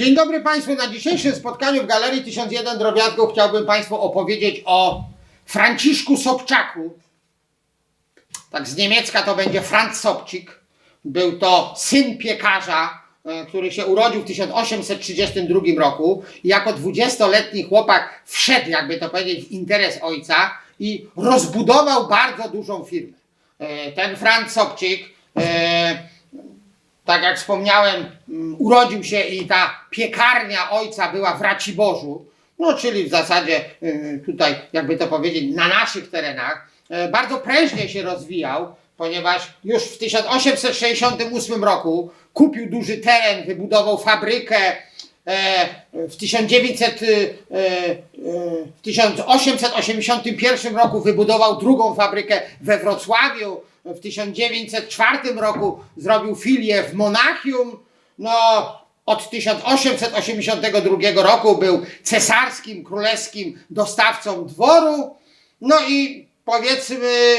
Dzień dobry Państwu. Na dzisiejszym spotkaniu w Galerii 1001 Drobiazgów chciałbym Państwu opowiedzieć o Franciszku Sobczaku. Tak z niemiecka to będzie Franz Sobczyk. Był to syn piekarza, e, który się urodził w 1832 roku i jako 20-letni chłopak wszedł, jakby to powiedzieć, w interes ojca i rozbudował bardzo dużą firmę. E, Ten Franz Sobczyk e, tak jak wspomniałem, mm, urodził się i ta piekarnia ojca była w Raciborzu, no czyli w zasadzie y, tutaj, jakby to powiedzieć, na naszych terenach. E, Bardzo prężnie się rozwijał, ponieważ już w 1868 roku kupił duży teren, wybudował fabrykę. e, W 1900, y, y, w 1881 roku wybudował drugą fabrykę we Wrocławiu. W 1904 roku zrobił filię w Monachium. No, od 1882 roku był cesarskim, królewskim dostawcą dworu. No i powiedzmy,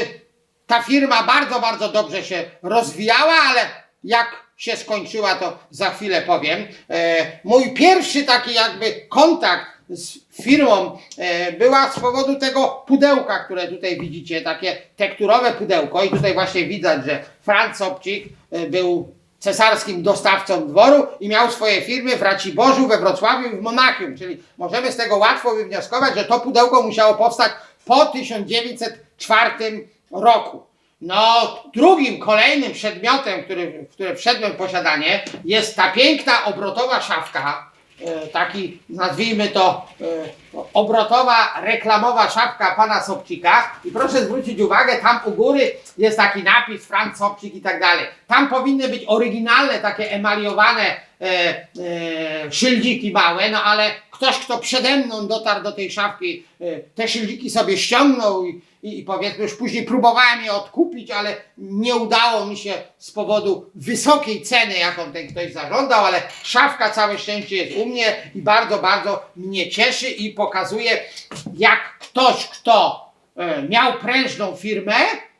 ta firma bardzo, bardzo dobrze się rozwijała, ale jak się skończyła, to za chwilę powiem. E, mój pierwszy taki jakby kontakt z firmą e, była z powodu tego pudełka, które tutaj widzicie, takie tekturowe pudełko i tutaj właśnie widać, że Franz Sobczyk e, był cesarskim dostawcą dworu i miał swoje firmy w Raciborzu, we Wrocławiu i w Monachium, czyli możemy z tego łatwo wywnioskować, że to pudełko musiało powstać po 1904 roku. No, drugim, kolejnym przedmiotem, który, w które wszedłem w posiadanie, jest ta piękna obrotowa szafka. E, taki, nazwijmy to, e, obrotowa, reklamowa szafka pana Sobczyka. I proszę zwrócić uwagę, tam u góry jest taki napis Franz Sobczyk i tak dalej. Tam powinny być oryginalne, takie emaliowane e, e, szyldiki małe, no ale ktoś, kto przede mną dotarł do tej szafki, e, te szyldiki sobie ściągnął i, i, i powiedzmy już później próbowałem je odkupić, ale nie udało mi się z powodu wysokiej ceny, jaką ten ktoś zażądał, ale szafka całe szczęście jest u mnie i bardzo, bardzo mnie cieszy i pokazuje, jak ktoś, kto e, miał prężną firmę,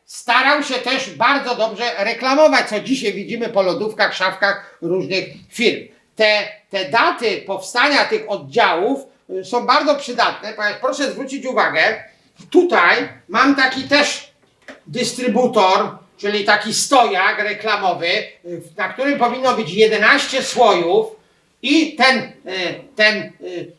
starał się też bardzo dobrze reklamować, co dzisiaj widzimy po lodówkach, szafkach różnych firm. Te, te daty powstania tych oddziałów y, są bardzo przydatne, ponieważ proszę zwrócić uwagę, tutaj mam taki też dystrybutor, czyli taki stojak reklamowy, y, na którym powinno być 11 słojów i ten, y, ten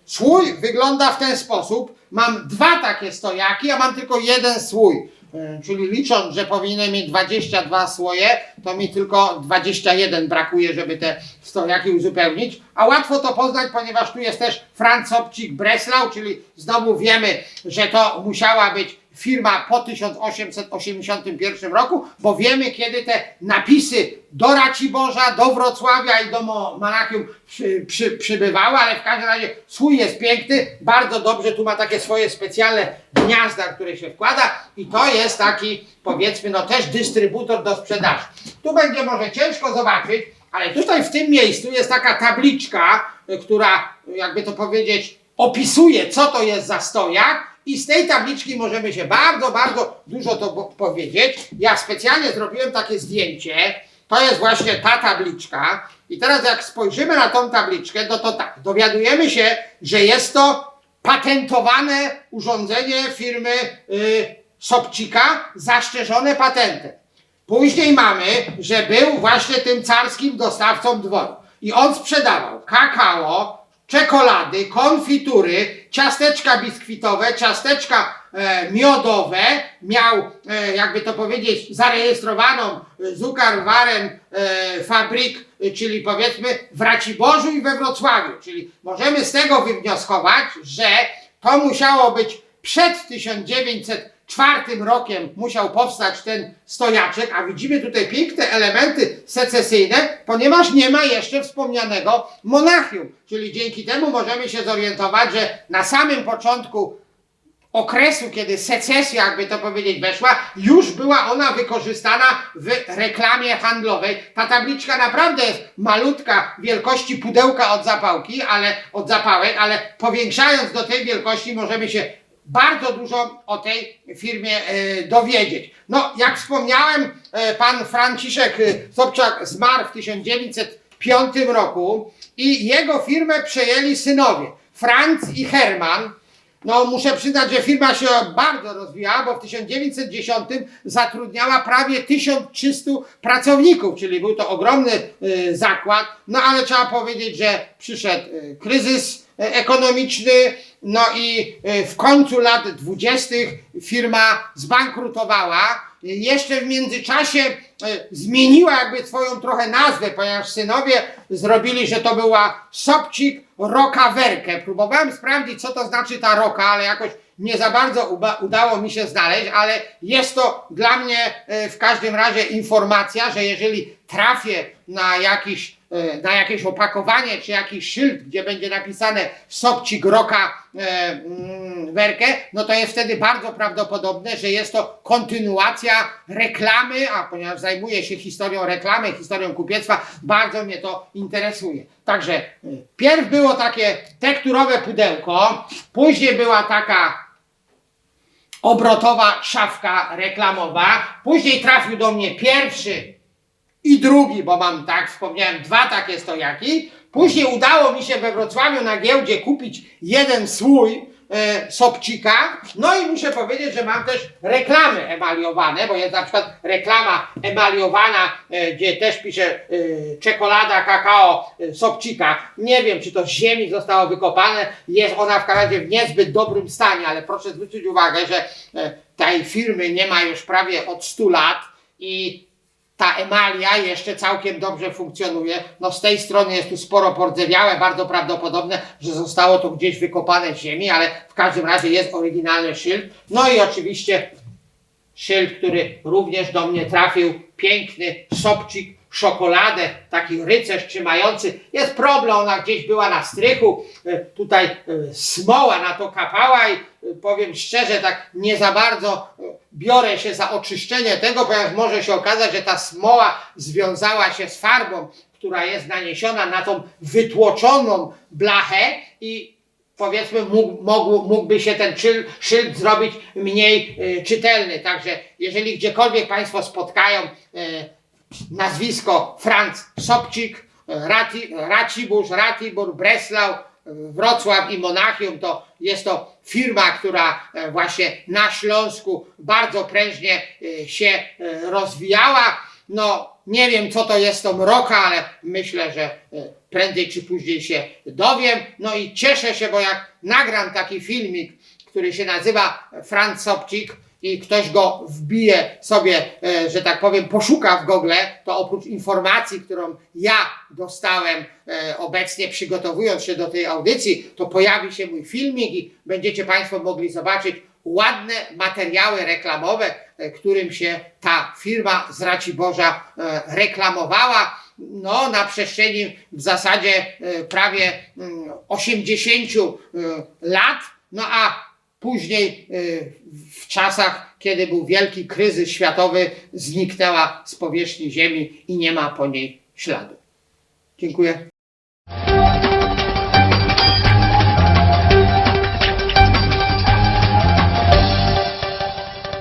słój wygląda w ten sposób. Mam dwa takie stojaki, a mam tylko jeden słój. Y, Czyli licząc, że powinienem mieć 22 słoje, to mi tylko 21 brakuje, żeby te stojaki uzupełnić. A łatwo to poznać, ponieważ tu jest też Franz Sobczyk Breslau, czyli znowu wiemy, że to musiała być firma po 1881 roku, bo wiemy kiedy te napisy do Raciborza, do Wrocławia i do Mo- Monachium przy, przy, przybywały, ale w każdym razie swój jest piękny, bardzo dobrze, tu ma takie swoje specjalne gniazda, które się wkłada i to jest taki powiedzmy no też dystrybutor do sprzedaży. Tu będzie może ciężko zobaczyć, ale tutaj w tym miejscu jest taka tabliczka, która jakby to powiedzieć opisuje co to jest za stojak i z tej tabliczki możemy się bardzo, bardzo dużo to po- powiedzieć. Ja specjalnie zrobiłem takie zdjęcie. To jest właśnie ta tabliczka. I teraz jak spojrzymy na tą tabliczkę, no to tak, dowiadujemy się, że jest to patentowane urządzenie firmy y, Sobczyka, zastrzeżone patentem. Później mamy, że był właśnie tym carskim dostawcą dworu. I on sprzedawał kakao, czekolady, konfitury, ciasteczka biskwitowe, ciasteczka e, miodowe. Miał, e, jakby to powiedzieć, zarejestrowaną e, Zuckerwaren e, fabryk, e, czyli powiedzmy w Raciborzu i we Wrocławiu. Czyli możemy z tego wywnioskować, że to musiało być przed 1904 rokiem musiał powstać ten stojaczek, a widzimy tutaj piękne elementy secesyjne, ponieważ nie ma jeszcze wspomnianego Monachium. Czyli dzięki temu możemy się zorientować, że na samym początku okresu, kiedy secesja, jakby to powiedzieć, weszła, już była ona wykorzystana w reklamie handlowej. Ta tabliczka naprawdę jest malutka, wielkości pudełka od zapałki, ale od zapałek, ale powiększając do tej wielkości możemy się bardzo dużo o tej firmie e, dowiedzieć. No, jak wspomniałem, e, pan Franciszek e, Sobczak zmarł w 1900 1955 roku i jego firmę przejęli synowie Franz i Hermann. No, muszę przyznać, że firma się bardzo rozwijała, bo w 1910 zatrudniała prawie 1300 pracowników, czyli był to ogromny zakład. No, ale trzeba powiedzieć, że przyszedł kryzys ekonomiczny, no i y, w końcu lat 20. firma zbankrutowała. Jeszcze w międzyczasie y, zmieniła jakby swoją trochę nazwę, ponieważ synowie zrobili, że to była Sobcik Rokawerkę. Próbowałem sprawdzić, co to znaczy ta roka, ale jakoś nie za bardzo udało mi się znaleźć, ale jest to dla mnie e, w każdym razie informacja, że jeżeli trafię na jakiś e, na jakieś opakowanie czy jakiś szyld, gdzie będzie napisane Sobcik Roka e, mm, Werkę, no to jest wtedy bardzo prawdopodobne, że jest to kontynuacja reklamy, a ponieważ zajmuję się historią reklamy, historią kupiectwa, bardzo mnie to interesuje. Także e, pierw było takie tekturowe pudełko, później była taka obrotowa szafka reklamowa, później trafił do mnie pierwszy i drugi, bo mam tak, wspomniałem, dwa takie stojaki. Później udało mi się we Wrocławiu na giełdzie kupić jeden słój e. No i muszę powiedzieć, że mam też reklamy emaliowane, bo jest na przykład reklama emaliowana, e, gdzie też pisze e, czekolada, kakao e. Nie wiem, czy to z ziemi zostało wykopane. Jest ona w razie w niezbyt dobrym stanie, ale proszę zwrócić uwagę, że e, tej firmy nie ma już prawie od 100 lat i ta emalia jeszcze całkiem dobrze funkcjonuje. No z tej strony jest tu sporo pordzewiałe, bardzo prawdopodobne, że zostało to gdzieś wykopane z ziemi, ale w każdym razie jest oryginalny szyld. No i oczywiście szyld, który również do mnie trafił, piękny sobcik, szokoladę, taki rycerz trzymający. Jest problem, ona gdzieś była na strychu, e, tutaj e, smoła na to kapała i e, powiem szczerze, tak nie za bardzo biorę się za oczyszczenie tego, ponieważ może się okazać, że ta smoła związała się z farbą, która jest naniesiona na tą wytłoczoną blachę i powiedzmy mógł, mógł, mógłby się ten szyld, szyld zrobić mniej e, czytelny. Także jeżeli gdziekolwiek Państwo spotkają e, nazwisko Franz Sobcik, e, Rati, Racibórz, Ratibór, Breslau, Wrocław i Monachium, to jest to firma, która e, właśnie na Śląsku bardzo prężnie e, się e, rozwijała. No, nie wiem, co to jest to mroka, ale myślę, że prędzej czy później się dowiem. No i cieszę się, bo jak nagram taki filmik, który się nazywa Franz Sobcik i ktoś go wbije sobie, e, że tak powiem, poszuka w Google, to oprócz informacji, którą ja dostałem e, obecnie przygotowując się do tej audycji, to pojawi się mój filmik i będziecie Państwo mogli zobaczyć ładne materiały reklamowe, e, którym się ta firma z e, reklamowała. No, na przestrzeni w zasadzie prawie mm, 80 e, lat, no a później e, w czasach, kiedy był wielki kryzys światowy, zniknęła z powierzchni Ziemi i nie ma po niej śladu. Dziękuję.